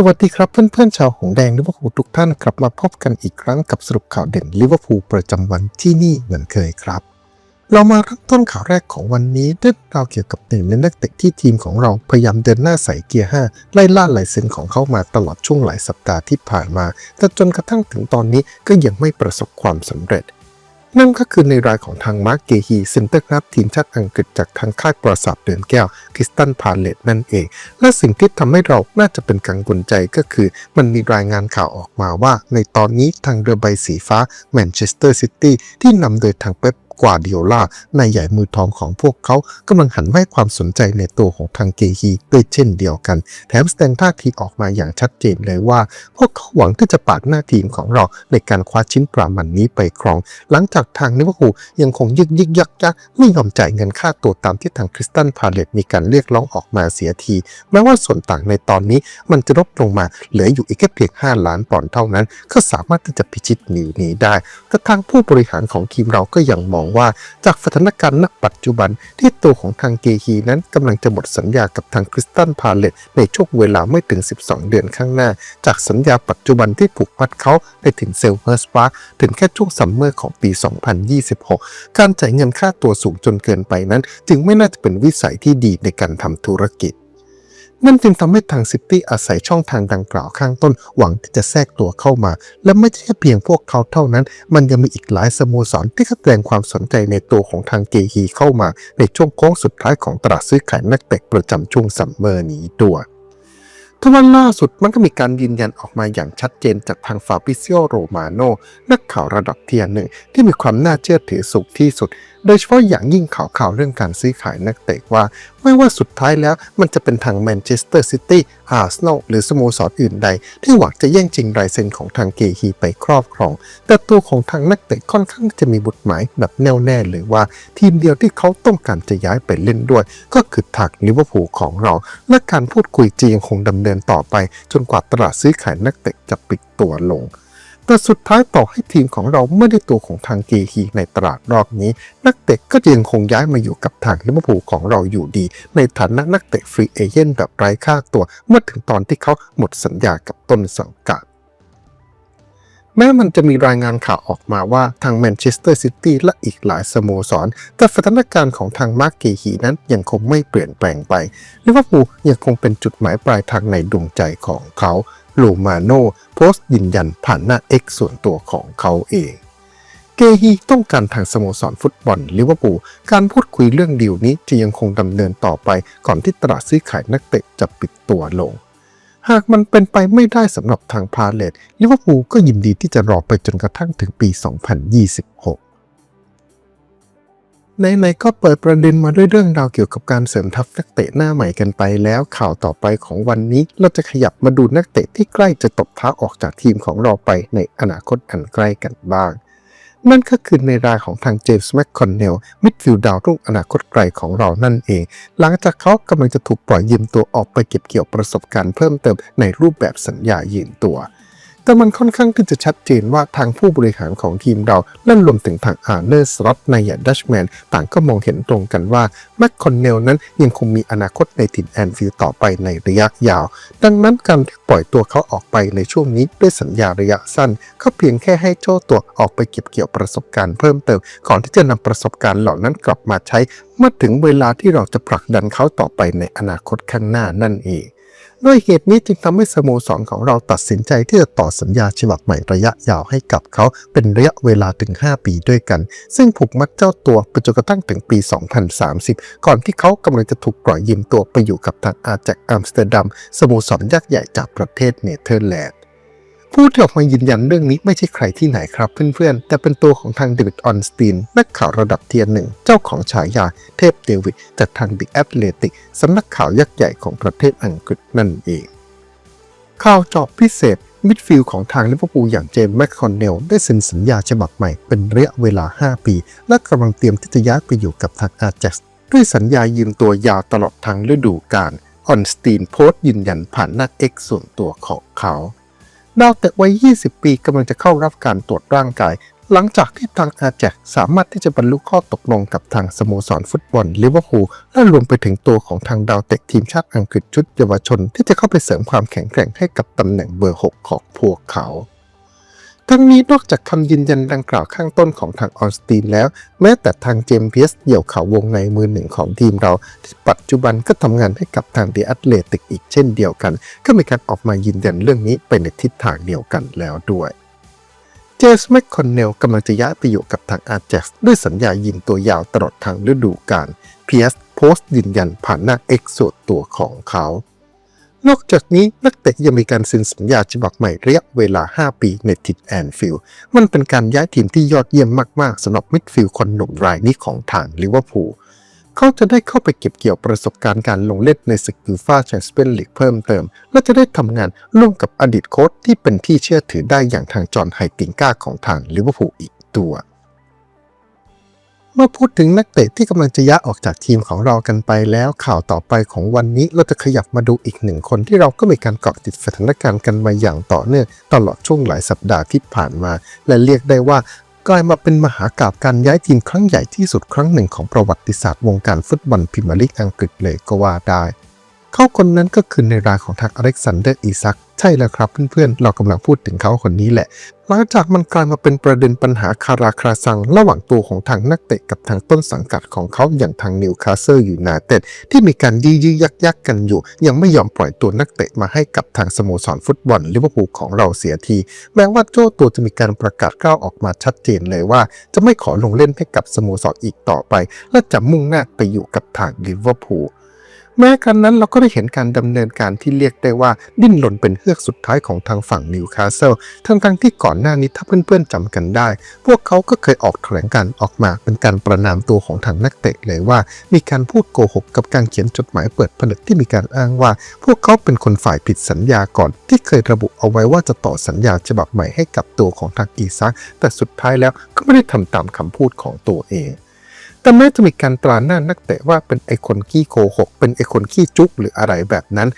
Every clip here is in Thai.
สวัสดีครับเพื่อนๆชาวหงแดงลิเวอร์พูลทุกท่านกลับมาพบกันอีกครั้งกับสรุปข่าวเด่นลิเวอร์พูลประจำวันที่นี่เหมือนเคยครับ เรามาเริ่มต้นข่าวแรกของวันนี้ด้วยราวเกี่ยวกับหนึ่งในนักเตะที่ทีมของเราพยายามเดินหน้าใส่เกียร์ 5 ไล่ล่าลายเซ็นของเขามาตลอดช่วงหลายสัปดาห์ที่ผ่านมา แต่จนกระทั่งถึงตอนนี้ก็ยังไม่ประสบความสำเร็จ นั่นก็คือในรายของทางมาร์กเกฮีเซนเตอร์ครับทีมชาติอังกฤษจากทางค่ายปราสาทเดือนแก้วคริสตันพาเลตนั่นเอง และสิ่งที่ทำให้เราน่าจะเป็นกังวลใจก็คือ มันมีรายงานข่าวออกมาว่า ในตอนนี้ทางเรือใบสีฟ้าแมนเชสเตอร์ซิตี้ที่นำโดยทางเป๊ป กว่าร์ดิโอลานายใหญ่มือทองของพวกเขากำลังหันให้ความสนใจในตัวของทางเกฮีด้วยเช่นเดียวกัน แถมแสดงท่าทีออกมาอย่างชัดเจนเลยว่า พวกเขาหวังที่จะปาดหน้าทีมของเราในการคว้าชิ้นปลามันนี้ไปครอง หลังจากทางลิวอร์พูยังคงยึกยึกยักยักไม่ยอมจ่ายเงินค่าตัวตามที่ทางคริสตันพาเลตมีการเรียกร้องออกมาเสียทีแม้ว่าส่วนต่างในตอนนี้มันจะลดลงมาเหลืออยู่อีกแค่เพียง5ล้านปอนด์เท่านั้น ก็สามารถที่จะพิชิตหนีนี้ได้แต่ทางผู้บริหารของทีมเราก็ยังมองว่า จากสถานการณ์ณปัจจุบันที่ตัวของทางเกฮีนั้นกำลังจะหมดสัญญากับทางคริสตันพาเลตในช่วงเวลาไม่ถึง 12 เดือนข้างหน้า จากสัญญาปัจจุบันที่ผูกมัดเขาไปถึงเซลเวอร์สปาร์ถึงแค่ช่วงซัมเมอร์ของปี 2026 การจ่ายเงินค่าตัวสูงจนเกินไปนั้น จึงไม่น่าจะเป็นวิสัยที่ดีในการทำธุรกิจ นั่นจึงทำให้ทางซิตี้อาศัยช่องทางดังกล่าวข้างต้นหวังที่จะแทรกตัวเข้ามา และไม่ใช่เพียงพวกเขาเท่านั้น มันยังมีอีกหลายสโมสรที่แสดงความสนใจในตัวของทางเกฮีเข้ามา ในช่วงโค้งสุดท้ายของตลาดซื้อขายนักเตะประจำช่วงซัมเมอร์นี้ด้วยทวันล่าสุดมันก็มีการยืนยันออกมาอย่างชัดเจนจากทางฟาบิซิโอโรมาโนนักข่าวระดับเทียร์หนึ่งที่มีความน่าเชื่อถือสูงที่สุดโดยเฉพาะอย่างยิ่งข่าวข่าวเรื่องการซื้อขายนักเตะว่า ไม่ว่าสุดท้ายแล้วมันจะเป็นทางแมนเชสเตอร์ซิตี้ อาร์เซนอลหรือสโมสรออื่นใด ที่หวังจะแย่งชิงลายเซ็นของทางเกฮีไปครอบครอง แต่ตัวของทางนักเตะค่อนข้างจะมีบุตรหมายแบบแน่วแน่เลยว่า ทีมเดียวที่เขาต้องการจะย้ายไปเล่นด้วย ก็คือทางลิเวอร์พูลของเรา และการพูดคุยจะยังคงดำเนินต่อไป จนกว่าตลาดซื้อขายนักเตะจะปิดตัวลง แต่สุดท้ายต่อให้ทีมของเราไม่ได้ตัวของทางเกฮีในตลาดรอบนี้ นักเตะก็ยังคงย้ายมาอยู่กับทางลิเวอร์พูลของเราอยู่ดี ในฐานะนักเตะฟรีเอเจนต์แบบไร้ค่าตัว เมื่อถึงตอนที่เขาหมดสัญญากับต้นสังกัดแม้มันจะมีรายงานข่าวออกมาว่าทางแมนเชสเตอร์ซิตี้และอีกหลายสโมสร แต่สถานการณ์ของทางมาร์กเกฮีนั้นยังคงไม่เปลี่ยนแปลงไปลิเวอร์พูลยังคงเป็นจุดหมายปลายทางในดวงใจของเขา ลูมาโนโพสต์ยืนยันผ่านหน้า X ส่วนตัวของเขาเอง เกฮีต้องการทางสโมสรฟุตบอลลิเวอร์พูลการพูดคุยเรื่องดีลนี้จะยังคงดำเนินต่อไปก่อนที่ตลาดซื้อขายนักเตะจะปิดตัวลง หากมันเป็นไปไม่ได้สำหรับทางพาเลตลิเวอร์พูลก็ยินดีที่จะรอไปจนกระทั่งถึงปี 2026 ไหนๆก็เปิดประเด็นมาด้วยเรื่องราวเกี่ยวกับการเสริมทัพนักเตะหน้าใหม่กันไปแล้วข่าวต่อไปของวันนี้เราจะขยับมาดูนักเตะที่ใกล้จะตบเท้าออกจากทีมของเราไปในอนาคตอันใกล้กันบ้าง นั่นก็คือในรายของทางเจมส์แมคคอนเนลมิดฟิลด์ดาวรุ่งอนาคตไกลของเรานั่นเอง หลังจากเขากำลังจะถูกปล่อยยืมตัวออกไปเก็บเกี่ยวประสบการณ์เพิ่มเติมในรูปแบบสัญญายืมตัว แต่มันค่อนข้างที่จะชัดเจนว่าทางผู้บริหารของทีมเราและรวมถึงทางอาร์เนอร์สล็อตในยดัชแมนต่างก็มองเห็นตรงกันว่าแมคคอนเนลนั้นยังคงมีอนาคตในถิ่นแอนฟิลด์ต่อไปในระยะยาว ดังนั้นการที่ปล่อยตัวเขาออกไปในช่วงนี้ด้วยสัญญาระยะสั้นก็เพียงแค่ให้เจ้าตัวออกไปเก็บเกี่ยวประสบการณ์เพิ่มเติม ก่อนที่จะนำประสบการณ์เหล่านั้นกลับมาใช้เมื่อถึงเวลาที่เราจะผลักดันเขาต่อไปในอนาคตข้างหน้านั่นเอง ด้วยเหตุนี้จึงทำให้สโมสรของเราตัดสินใจที่จะต่อสัญญาฉบับใหม่ระยะยาวให้กับเขาเป็นระยะเวลาถึง 5 ปีด้วยกัน ซึ่งผูกมัดเจ้าตัวไปจนกระทั่งถึงปี 2030 ก่อนที่เขากำลังจะถูกปล่อยยืมตัวไปอยู่กับทางอาจากอัมสเตอร์ดัมสโมสรยักษ์ใหญ่จากประเทศเนเธอร์แลนด์ ผู้ที่ออกมายืนยันเรื่องนี้ไม่ใช่ใครที่ไหนครับเพื่อนๆ แต่เป็นตัวของทางเดวิดออนสตีนนักข่าวระดับเทียร์หนึ่ง เจ้าของฉายาเทพเดวิดจากทางบิ๊กแอตเลติกสำนักข่าวยักษ์ใหญ่ของประเทศอังกฤษนั่นเอง ข่าวจอบพิเศษมิดฟิลด์ของทางลิเวอร์พูลอย่างเจมส์แมคคอนเนลได้เซ็นสัญญาฉบับใหม่เป็นระยะเวลา 5 ปี และกำลังเตรียมที่จะย้ายไปอยู่กับทางอาแจ็กด้วยสัญญายืมตัวยาวตลอดทางฤดูกาลออนสตีนโพสต์ยืนยันผ่านหน้า X ส่วนตัวของเขา ดาวเตะวัย 20 ปีกำลังจะเข้ารับการตรวจร่างกาย หลังจากที่ทางอาแจกสามารถที่จะบรรลุข้อตกลงกับทางสโมสรฟุตบอลลิเวอร์พูลและรวมไปถึงตัวของทางดาวเตะทีมชาติอังกฤษชุดเยาวชน ที่จะเข้าไปเสริมความแข็งแกร่งให้กับตำแหน่งเบอร์ 6 ของพวกเขา ทั้งนี้นอกจากคำยืนยันดังกล่าวข้างต้นของทางออสตีนแล้ว แม้แต่ทางเจมส์เพียสเดี่ยวเขาวงในมือหนึ่งของทีมเรา ที่ปัจจุบันก็ทำงานให้กับทางเดอัตเลติกอีกเช่นเดียวกัน ก็มีการออกมายืนยันเรื่องนี้ไปในทิศทางเดียวกันแล้วด้วยเจสแมคคอนเนลกำลังจะย้ายไปอยู่กับทางอาร์เจ็กด้วยสัญญายิงตัวยาวตลอดทางฤดูกาลเพียสโพสต์ยืนยันผ่านหน้าเอ็กโซตัวของเขา นอกจากนี้นักเตะยังมีการเซ็นสัญญาฉบับใหม่ระยะเวลา 5 ปีในทิดแอนฟิลด์มันเป็นการย้ายทีมที่ยอดเยี่ยมมาก ๆสำหรับมิดฟิลด์คนหนุ่มรายนี้ของทางลิเวอร์พูลเขาจะได้เข้าไปเก็บเกี่ยวประสบการณ์การลงเล่นในศึกยูฟ่าแชมเปี้ยนลีกเพิ่มเติม และจะได้ทำงานร่วมกับอดีตโค้ชที่เป็นที่เชื่อถือได้อย่างทางจอห์นไฮติงก้าของทางลิเวอร์พูลอีกตัว เมื่อพูดถึงนักเตะที่กำลังจะย้ายออกจากทีมของเรากันไปแล้วข่าวต่อไปของวันนี้เราจะขยับมาดูอีกหนึ่งคนที่เราก็มีการเกาะติดสถานการณ์กันมาอย่างต่อเนื่องตลอดช่วงหลายสัปดาห์ที่ผ่านมา และเรียกได้ว่ากลายมาเป็นมหากาบการย้ายทีมครั้งใหญ่ที่สุดครั้งหนึ่งของประวัติศาสตร์วงการฟุตบอลพิมยร์ลีกอังกฤษเลยก็ว่าได้ เขาคนนั้นก็คือในรายของทางอเล็กซานเดอร์อีซัก ใช่แล้วครับเพื่อนๆ เรากำลังพูดถึงเขาคนนี้แหละ หลังจากมันกลายมาเป็นประเด็นปัญหาคาราคาซัง ระหว่างตัวของทางนักเตะกับทางต้นสังกัดของเขาอย่างทางนิวคาสเซิลยูไนเต็ดที่มีการยื้อยื้ยักยักกันอยู่ ยังไม่ยอมปล่อยตัวนักเตะมาให้กับทางสโมสรฟุตบอลลิเวอร์พูลของเราเสียที แม้ว่าโจ้ตัวจะมีการประกาศกล้าวออกมาชัดเจนเลยว่า จะไม่ขอลงเล่นให้กับสโมสรอีกต่อไป และจะมุ่งหน้าไปอยู่กับทางลิเวอร์พูล แม้ครั้นนั้นเราก็ได้เห็นการดำเนินการที่เรียกได้ว่าดิ้นรนเป็นเฮือกสุดท้ายของทางฝั่งนิวคาสเซิลทั้งทั้งๆที่ก่อนหน้านี้ถ้าเพื่อนๆจำกันได้ พวกเขาก็เคยออกแถลงการออกมาเป็นการประนามตัวของทางนักเตะเลยว่า มีการพูดโกหกกับการเขียนจดหมายเปิดผนึกที่มีการอ้างว่า พวกเขาเป็นคนฝ่ายผิดสัญญาก่อน ที่เคยระบุเอาไว้ว่าจะต่อสัญญาฉบับใหม่ให้กับตัวของทางอีซักแต่สุดท้ายแล้วก็ไม่ได้ทำตามคำพูดของตัวเอง แต่แม้จะมีการตราหน้านักเตะว่าเป็นไอคนขี้โกหก เป็นไอคนขี้จุกหรืออะไรแบบนั้น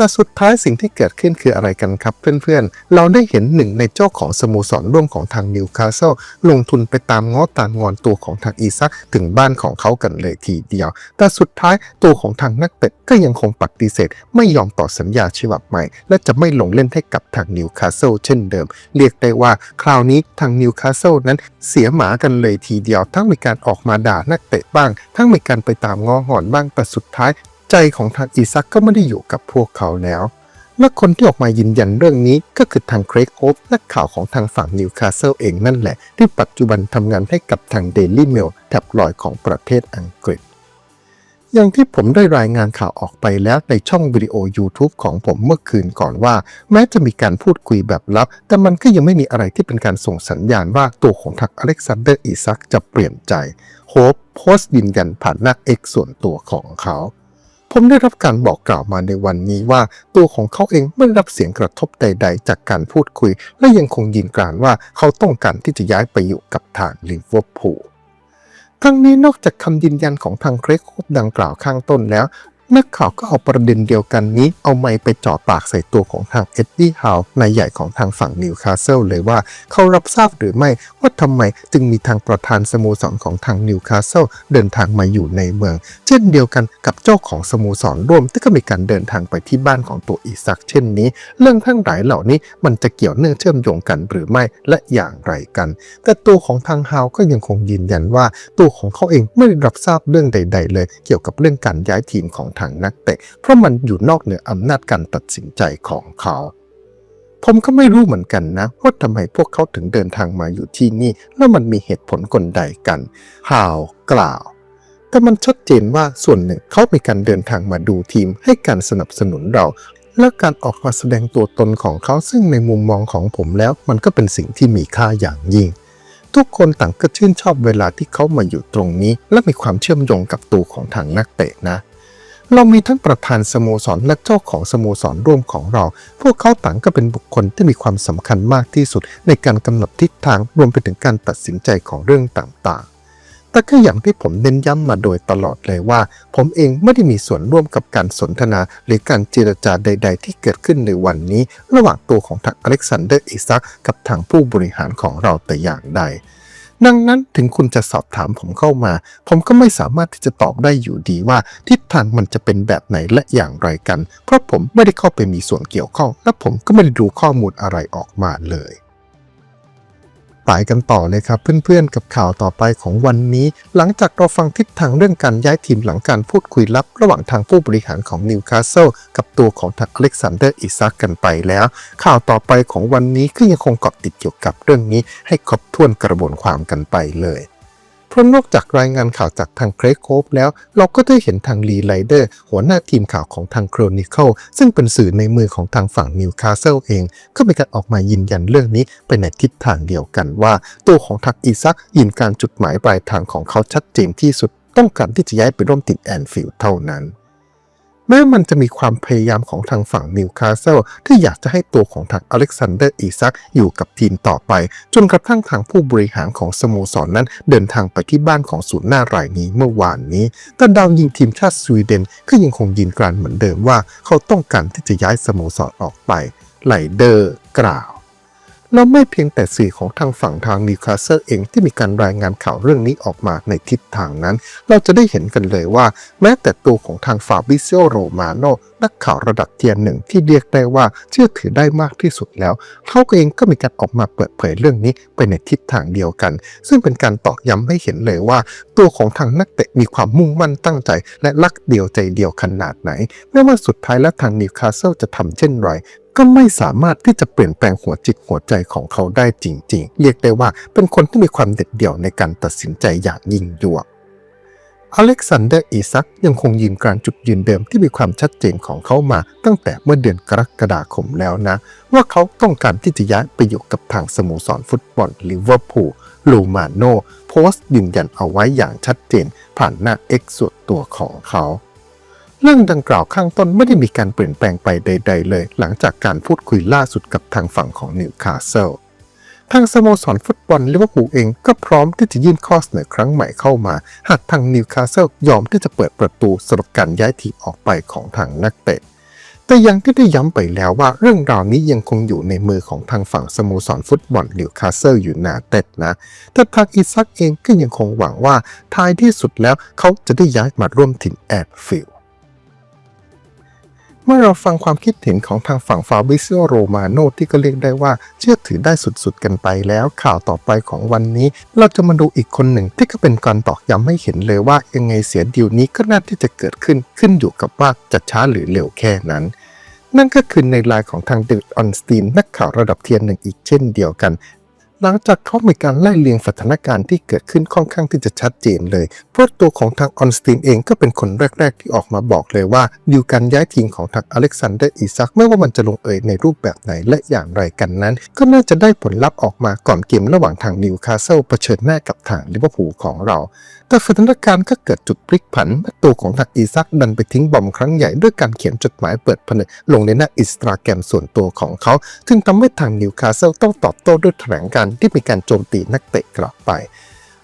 แต่สุดท้ายสิ่งที่เกิดขึ้นคืออะไรกันครับ เพื่อนๆ เราได้เห็นหนึ่งในเจ้าของสโมสรร่วมของทางนิวคาสเซิลลงทุนไปตามง้อตามงอนตัวของทางอีซักถึงบ้านของเขากันเลยทีเดียว แต่สุดท้ายตัวของทางนักเตะก็ยังคงปฏิเสธ ไม่ยอมต่อสัญญาฉบับใหม่ และจะไม่ลงเล่นให้กับทางนิวคาสเซิลเช่นเดิม เรียกได้ว่าคราวนี้ทางนิวคาสเซิลนั้นเสียหมากันเลยทีเดียว ทั้งมีการออกมาด่านักเตะบ้าง ทั้งมีการไปตามง้อหอนบ้างแต่สุดท้าย ใจของทางอีซักก็ไม่ได้อยู่กับพวกเขาแล้ว และคนที่ออกมายืนยันเรื่องนี้ก็คือทางเครกโอ๊บนักข่าวของทางฝั่งนิวคาสเซิลเองนั่นแหละ ที่ปัจจุบันทำงานให้กับทางเดลี่เมลแทบลอยของประเทศอังกฤษ อย่างที่ผมได้รายงานข่าวออกไปแล้วในช่องวิดีโอ YouTube ของผมเมื่อคืนก่อนว่า แม้จะมีการพูดคุยแบบลับ แต่มันก็ยังไม่มีอะไรที่เป็นการส่งสัญญาณว่าตัวของทางอเล็กซานเดอร์อิซักจะเปลี่ยนใจโฮปโพสต์ยืนยันผ่านหน้า X ส่วนตัวของเขา ผมได้รับการบอกกล่าวมาในวันนี้ว่า ตัวของเขาเองไม่ได้รับเสียงกระทบใด ๆ จากการพูดคุย และยังคงยืนกรานว่าเขาต้องการที่จะย้ายไปอยู่กับทางลิเวอร์พูลทั้งนี้นอกจากคำยืนยันของทางเครกโคบดังกล่าวข้างต้นแล้ว นักข่าวก็เอาประเด็นเดียวกันนี้ เอาไมค์ไปจ่อปากใส่ตัวของทางเอ็ดดี้ฮาวนายใหญ่ของทางฝั่งนิวคาสเซิลเลยว่าเขารับทราบหรือไม่ว่าทำไมจึงมีทางประธานสโมสรของทางนิวคาสเซิลเดินทางมาอยู่ในเมือง เช่นเดียวกันกับเจ้าของสโมสรร่วมที่ก็มีการเดินทางไปที่บ้านของตัวอีซักเช่นนี้ เรื่องทั้งหลายเหล่านี้มันจะเกี่ยวเนื่องเชื่อมโยงกันหรือไม่และอย่างไรกัน แต่ตัวของทางฮาวก็ยังคงยืนยันว่า ตัวของเขาเองไม่ได้รับทราบเรื่องใด ๆ เลย เกี่ยวกับเรื่องการย้ายทีมของทางนักเตะ เพราะมันอยู่นอกเหนืออำนาจการตัดสินใจของเขา ผมก็ไม่รู้เหมือนกันนะ ว่าทำไมพวกเขาถึงเดินทางมาอยู่ที่นี่ แล้วมันมีเหตุผลกลใดกันฮาวกล่าว แต่มันชัดเจนว่าส่วนหนึ่งเขามีการเดินทางมาดูทีมให้การสนับสนุนเรา และการออกมาแสดงตัวตนของเขาซึ่งในมุมมองของผมแล้ว มันก็เป็นสิ่งที่มีค่าอย่างยิ่งทุกคนต่างก็ชื่นชอบเวลาที่เขามาอยู่ตรงนี้ และมีความเชื่อมโยงกับตัวของทางนักเตะนะ เรามีทั้งประธานสโมสรและเจ้าของสโมสรร่วมของเรา พวกเขาต่างก็เป็นบุคคลที่มีความสำคัญมากที่สุด ในการกำหนดทิศทางรวมไปถึงการตัดสินใจของเรื่องต่างๆ แต่ก็อย่างที่ผมเน้นย้ำมาโดยตลอดเลยว่า ผมเองไม่ได้มีส่วนร่วมกับการสนทนา หรือการเจรจาใด ๆ ที่เกิดขึ้นในวันนี้ ระหว่างตัวของทางอเล็กซานเดอร์อิซักกับทางผู้บริหารของเราแต่อย่างใด ดังนั้นถึงคุณจะสอบถามผมเข้ามา ผมก็ไม่สามารถที่จะตอบได้อยู่ดีว่า ทิศทางมันจะเป็นแบบไหนและอย่างไรกัน เพราะผมไม่ได้เข้าไปมีส่วนเกี่ยวข้อง และผมก็ไม่ได้ดูข้อมูลอะไรออกมาเลย ไปกันต่อเลยครับเพื่อนๆกับข่าวต่อไปของวันนี้ หลังจากเราฟังทิศทางเรื่องการย้ายทีมหลังการพูดคุยลับ ระหว่างทางผู้บริหารของนิวคาสเซิลกับตัวของทักเล็กซานเดอร์อิซักกันไปแล้ว ข่าวต่อไปของวันนี้ก็ยังคงเกาะติดเกี่ยวกับเรื่องนี้ให้ครบถ้วนกระบวนความกันไปเลย เพราะนอกจากรายงานข่าวจากทางเครกโคฟแล้ว เราก็ได้เห็นทางลีไลเดอร์ หัวหน้าทีมข่าวของทางโครนิเคิลซึ่งเป็นสื่อในมือของทางฝั่งนิวคาสเซิลเอง ก็มีการออกมายืนยันเรื่องนี้ไปในทิศทางเดียวกันว่า ตัวของทักอีซักยินการจุดหมายปลายทางของเขาชัดเจนที่สุด ต้องการที่จะย้ายไปร่วมติดแอนฟิลด์เท่านั้น แม้มันจะมีความพยายามของทางฝั่งนิวคาสเซิลที่อยากจะให้ตัวของทางอเล็กซานเดอร์อีซักอยู่กับทีมต่อไป จนกระทั่งทางผู้บริหารของสโมสรนนั้น เดินทางไปที่บ้านของศูนย์หน้ารายนี้เมื่อวานนี้ แต่ดาวยิงทีมชาติสวีเดนก็ยังคงยืนกรานเหมือนเดิมว่า เขาต้องการที่จะย้ายสโมสรออกไปไลเดอร์กล่าว แล้วไม่เพียงแต่สื่อของทางฝั่งทางนิวคาสเซิลเองที่มีการรายงานข่าวเรื่องนี้ออกมาในทิศทางนั้น เราจะได้เห็นกันเลยว่า แม้แต่ตัวของทางฟาบิซิโอโรมาโนนักข่าวระดับเทียนหนึ่งที่เรียกได้ว่าเชื่อถือได้มากที่สุดแล้ว เขาเองก็มีการออกมาเปิดเผยเรื่องนี้ไปในทิศทางเดียวกัน ซึ่งเป็นการตอกย้ำให้เห็นเลยว่า ตัวของทางนักเตะมีความมุ่งมั่นตั้งใจ และรักเดียวใจเดียวขนาดไหน ไม่ว่าสุดท้ายแล้วทางนิวคาสเซิลจะทำเช่นไร ก็ไม่สามารถที่จะเปลี่ยนแปลงหัวจิตหัวใจของเขาได้จริง ๆ เรียกได้ว่าเป็นคนที่มีความเด็ดเดี่ยวในการตัดสินใจอย่างยิ่งยวดอเล็กซานเดอร์อีซักยังคงยืนกานจุดยืนเดิมที่มีความชัดเจนของเขามาตั้งแต่เมื่อเดือนกรกฎาคมแล้วนะ ว่าเขาต้องการที่จะย้ายไปอยู่กับทางสโมสรฟุตบอลลิเวอร์พูลลูมาโนโพสต์ยืนยันเอาไว้อย่างชัดเจนผ่านหน้า X ส่วนตัวของเขา เรื่องดังกล่าวข้างต้นไม่ได้มีการเปลี่ยนแปลงไปใด ๆ เลย หลังจากการพูดคุยล่าสุดกับทางฝั่งของนิวคาสเซิลทางสโมสรฟุตบอลลิเวอร์พูลเองก็พร้อมที่จะยื่นข้อเสนอครั้งใหม่เข้ามา หากทางนิวคาสเซิลยอมที่จะเปิดประตูสำหรับการย้ายทีมออกไปของทางนักเตะ แต่ยังที่ได้ย้ำไปแล้วว่าเรื่องราวนี้ยังคงอยู่ในมือของทางฝั่งสโมสรฟุตบอลนิวคาสเซิลอยู่นาเต็ดนะ แต่ทางอิซักเองก็ยังคงหวังว่าท้ายที่สุดแล้วเขาจะได้ย้ายมาร่วมทีมแอดฟิลด์ มื่อเราฟังความคิดเห็นของทางฝั่งฟาบิซิโอโรมาโนที่ก็เรียกได้ว่าเชื่อถือได้สุดๆกันไปแล้ว ข่าวต่อไปของวันนี้ เราจะมาดูอีกคนหนึ่งที่ก็เป็นการตอกย้ำให้เห็นเลยว่ายังไงเสียดีลนี้ก็น่าที่จะเกิดขึ้นขึ้นอยู่กับว่าจะช้าหรือเร็วแค่นั้นนั่นก็คือในลน์ของทางเดวิดออนสตีนนักข่าวระดับเทียนหนึ่งอีกเช่นเดียวกัน หลังจากเขามีการไล่เลียงสถานการณ์ที่เกิดขึ้นค่อนข้างที่จะชัดเจนเลย เพราะตัวของทางออนสตีนเองก็เป็นคนแรก ๆ ที่ออกมาบอกเลยว่าดิวการย้ายทีมของทางอเล็กซานเดอร์อีซักไม่ว่ามันจะลงเอยในรูปแบบไหนและอย่างไรกันนั้น ก็น่าจะได้ผลลัพธ์ออกมาก่อนเกมระหว่างทางนิวคาสเซิลเผชิญหน้ากับทางลิเวอร์พูลของเรา แต่สถานการณ์ก็เกิดจุดพลิกผัน ตัวของทางอีซักดันไปทิ้งบอมครั้งใหญ่ด้วยการเขียนจดหมายเปิดผนึกลงในหน้าอินสตาแกรมส่วนตัวของเขาซึ่งทำให้ทางนิวคาสเซิลต้องตอบโต้ด้วยแถลงการที่มีการโจมตีนักเตะกลับไป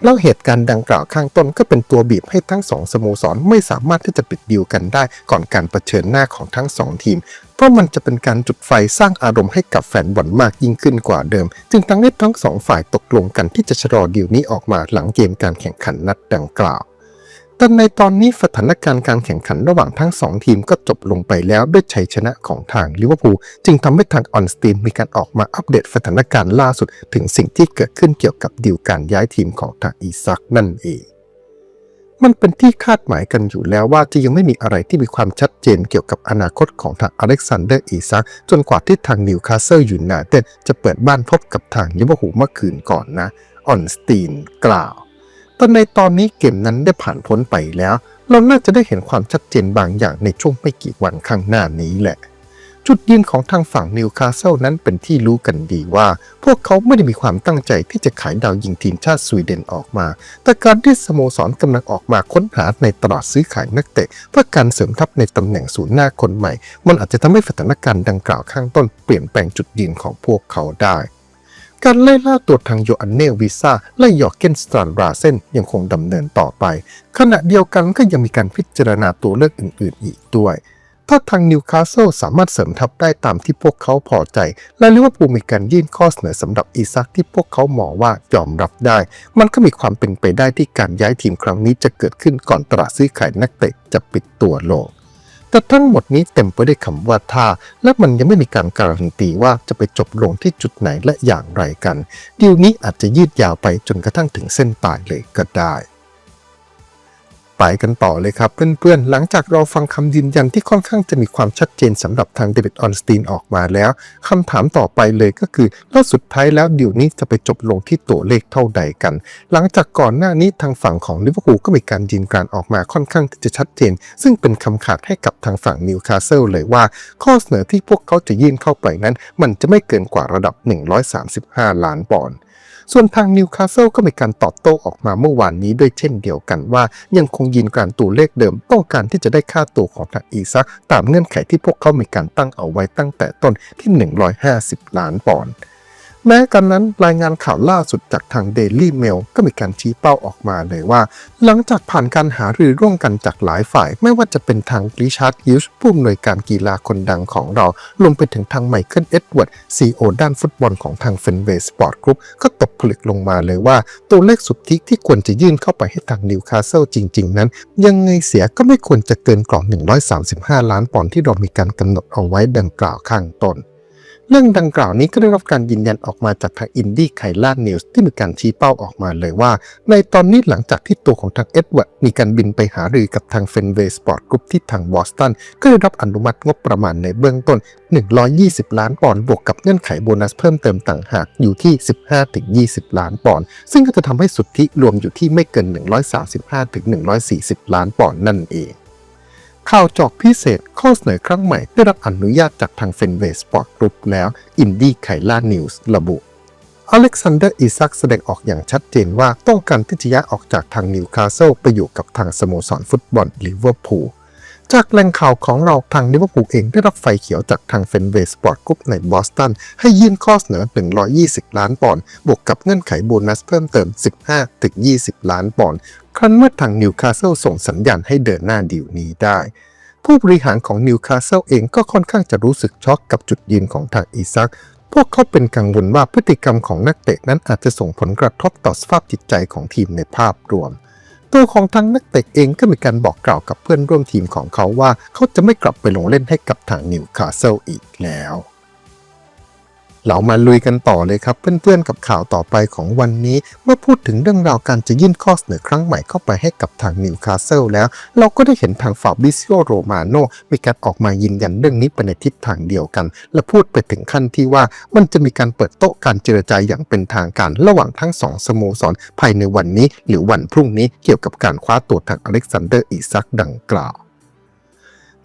แล้วเหตุการณ์ดังกล่าวข้างต้นก็เป็นตัวบีบให้ทั้งสองสโมสรไม่สามารถที่จะปิดดีลกันได้ก่อนการเผชิญหน้าของทั้งสองทีม เพราะมันจะเป็นการจุดไฟสร้างอารมณ์ให้กับแฟนบอลมากยิ่งขึ้นกว่าเดิม จึงทั้งเลททั้งสองฝ่ายตกลงกันที่จะชะลอดีลนี้ออกมาหลังเกมการแข่งขันนัดดังกล่าว แต่ในตอนนี้สถานการณ์การแข่งขันระหว่างทั้งสองทีมก็จบลงไปแล้วด้วยชัยชนะของทางลิเวอร์พูลจึงทำให้ทางออนสตีนมีการออกมาอัปเดตสถานการณ์ล่าสุดถึงสิ่งที่เกิดขึ้นเกี่ยวกับดีลการย้ายทีมของทางอีซักนั่นเองมันเป็นที่คาดหมายกันอยู่แล้วว่าจะยังไม่มีอะไรที่มีความชัดเจนเกี่ยวกับอนาคตของทางอเล็กซานเดอร์อีซักจนกว่าที่ทางนิวคาสเซิลยูไนเต็ดจะเปิดบ้านพบกับทางลิเวอร์พูลเมื่อคืนก่อนนะออนสตีนกล่าว แต่ในตอนนี้เกมนั้นได้ผ่านพ้นไปแล้ว เราน่าจะได้เห็นความชัดเจนบางอย่างในช่วงไม่กี่วันข้างหน้านี้แหละ จุดยืนของทางฝั่งนิวคาสเซิลนั้นเป็นที่รู้กันดีว่า พวกเขาไม่ได้มีความตั้งใจที่จะขายดาวยิงทีมชาติสวีเดนออกมา แต่การที่สโมสรกำลังออกมาค้นหาในตลาดซื้อขายนักเตะเพื่อการเสริมทัพในตำแหน่งศูนย์หน้าคนใหม่ มันอาจจะทำให้สถานการณ์ดังกล่าวข้างต้นเปลี่ยนแปลงจุดยืนของพวกเขาได้ การไล่ล่าตัวทางโยอันเนลวิซ่าและยอร์เกนสตรานราเซนยังคงดำเนินต่อไป ขณะเดียวกันก็ยังมีการพิจารณาตัวเลือกอื่น ๆ อีกด้วย ถ้าทางนิวคาสเซิลสามารถเสริมทัพได้ตามที่พวกเขาพอใจ และลิเวอร์พูลมีการยื่นข้อเสนอสำหรับอีซักที่พวกเขามองว่ายอมรับได้ มันก็มีความเป็นไปได้ที่การย้ายทีมครั้งนี้จะเกิดขึ้นก่อนตลาดซื้อขายนักเตะจะปิดตัวลง แต่ทั้งหมดนี้เต็มไปด้วยคำว่าถ้า และมันยังไม่มีการการันตีว่าจะไปจบลงที่จุดไหนและอย่างไรกันดีลนี้อาจจะยืดยาวไปจนกระทั่งถึงเส้นตายเลยก็ได้ ไปกันต่อเลยครับเพื่อนๆ หลังจากเราฟังคำยืนยันที่ค่อนข้างจะมีความชัดเจนสำหรับทางเดวิดออนสตีนออกมาแล้วคำถามต่อไปเลยก็คือแล้วสุดท้ายแล้วเดีลนี้จะไปจบลงที่ตัวเลขเท่าใดกัน หลังจากก่อนหน้านี้ทางฝั่งของลิเวอร์พูลก็มีการยืนการออกมาค่อนข้างที่จะชัดเจน ซึ่งเป็นคำขาดให้กับทางฝั่งนิวคาสเซิลเลยว่า ข้อเสนอที่พวกเขาจะยื่นเข้าไปนั้น มันจะไม่เกินกว่าระดับ 135 ล้านปอนด์ ส่วนทางนิวคาสเซิลก็มีการตอบโต้ออกมาเมื่อวานนี้ด้วยเช่นเดียวกันว่า ยังคงยืนการตัวเลขเดิมต้องการที่จะได้ค่าตัวของทางอีซักตามเงื่อนไขที่พวกเขามีการตั้งเอาไว้ตั้งแต่ต้นที่ 150 ล้านปอนด์ แม้กันนั้นรายงานข่าวล่าสุดจากทาง Daily Mail ก็มีการชี้เป้าออกมาเลยว่า หลังจากผ่านการหารือร่วมกันจากหลายฝ่าย ไม่ว่าจะเป็นทางริชาร์ดฮิวส์ผู้อำนวยการกีฬาคนดังของเรารวมไปถึงทางไมเคิลเอ็ดเวิร์ดซีโอด้านฟุตบอลของทางเฟนเวย์สปอร์ตกรุ๊ปก็ตกผลึกลงมาเลยว่า ตัวเลขสุทธิที่ควรจะยื่นเข้าไปให้ทางนิวคาสเซิลจริง ๆ นั้น ยังไงเสียก็ไม่ควรจะเกินกรอบ135 ล้านปอนด์ที่เรามีการกำหนดเอาไว้ดังกล่าวข้างต้น เรื่องดังกล่าวนี้ก็ได้รับการยืนยันออกมาจากทางอินดี้ไคล่านิวส์ที่มีการชี้เป้าออกมาเลยว่า ในตอนนี้หลังจากที่ตัวของทางเอ็ดเวิร์ดมีการบินไปหารือกับทางเฟนเวย์สปอร์ตกรุ๊ปที่ทางบอสตัน ก็ได้รับอนุมัติงบประมาณในเบื้องต้น 120 ล้านปอนด์บวกกับเงื่อนไขโบนัสเพิ่มเติมต่างหากอยู่ที่ 15-20 ล้านปอนด์ซึ่งก็จะทำให้สุทธิรวมอยู่ที่ไม่เกิน 135-140 ล้านปอนด์นั่นเอง ข่าวจอกพิเศษข้อเสนอครั้งใหม่ได้รับอนุญาตจากทางเฟนเวสปอร์ตกรุ๊ปแล้ว อินดี้ไคล่านิวส์ระบุ อเล็กซานเดอร์อิซักแสดงออกอย่างชัดเจนว่าต้องการที่จะย้ายออกจากทางนิวคาสเซิลไปอยู่กับทางสโมสรฟุตบอลลิเวอร์พูลจากแหล่งข่าวของเราทางลิเวอร์พูลเองได้รับไฟเขียวจากทางเฟนเวสปอร์ตกรุ๊ปในบอสตัน ให้ยื่นข้อเสนอ 120 ล้านปอนด์บวกกับเงื่อนไขโบนัสเพิ่มเติม 15-20 ล้านปอนด์ ครั้นเมื่อทางนิวคาสเซิลส่งสัญญาณให้เดินหน้าดีลนี้ได้ ผู้บริหารของนิวคาสเซิลเองก็ค่อนข้างจะรู้สึกช็อกกับจุดยืนของทางอีซัก พวกเขาเป็นกังวลว่าพฤติกรรมของนักเตะนั้นอาจจะส่งผลกระทบต่อสภาพจิตใจของทีมในภาพรวม ตัวของทางนักเตะเองก็มีการบอกกล่าวกับเพื่อนร่วมทีมของเขาว่า เขาจะไม่กลับไปลงเล่นให้กับทางนิวคาสเซิลอีกแล้ว เรามาลุยกันต่อเลยครับ เพื่อนๆกับข่าวต่อไปของวันนี้ เมื่อพูดถึงเรื่องราวการจะยื่นข้อเสนอครั้งใหม่เข้าไปให้กับทางนิวคาสเซิลแล้ว เราก็ได้เห็นทางฟาบิซิโอโรมาโนมีการออกมายืนยันเรื่องนี้ไปในทิศทางเดียวกัน และพูดไปถึงขั้นที่ว่ามันจะมีการเปิดโต๊ะการเจรจาอย่างเป็นทางการระหว่างทั้งสองสโมสรภายในวันนี้ หรือวันพรุ่งนี้เกี่ยวกับการคว้าตัวทางอเล็กซานเดอร์อิซักดังกล่าว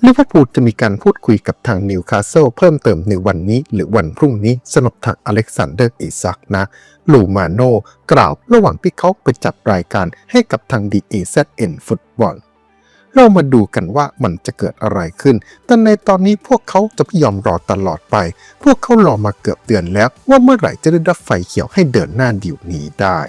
ลิเวอร์พูลจะมีการพูดคุยกับทางนิวคาสเซิลเพิ่มเติมในวันนี้หรือวันพรุ่งนี้สำหรับทางอเล็กซานเดอร์อิซักนะ ลูมาโนกล่าวระหว่างที่เขาไปจัดรายการให้กับทาง DAZN ฟุตบอลเรามาดูกันว่ามันจะเกิดอะไรขึ้น แต่ในตอนนี้พวกเขาจะไม่ยอมรอตลอดไป พวกเขารอมาเกือบเดือนแล้วว่าเมื่อไหร่จะได้รับไฟเขียวให้เดินหน้าดิวนี้ได้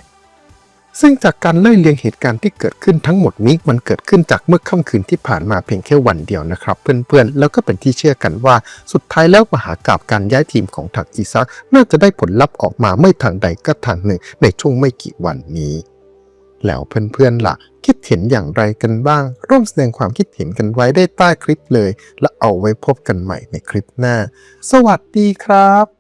ซึ่งจากการไล่เลียงเหตุการณ์ที่เกิดขึ้นทั้งหมดนี้มันเกิดขึ้นจากเมื่อค่ำคืนที่ผ่านมาเพียงแค่วันเดียวนะครับ เพื่อนๆ แล้วก็เป็นที่เชื่อกันว่า สุดท้ายแล้วมหากราบการย้ายทีมของทักอีซัก น่าจะได้ผลลัพธ์ออกมาไม่ทางใดก็ทางหนึ่ง ในช่วงไม่กี่วันนี้ แล้วเพื่อนๆล่ะ คิดเห็นอย่างไรกันบ้าง ร่วมแสดงความคิดเห็นกันไว้ได้ใต้คลิปเลย และเอาไว้พบกันใหม่ในคลิปหน้า สวัสดีครับ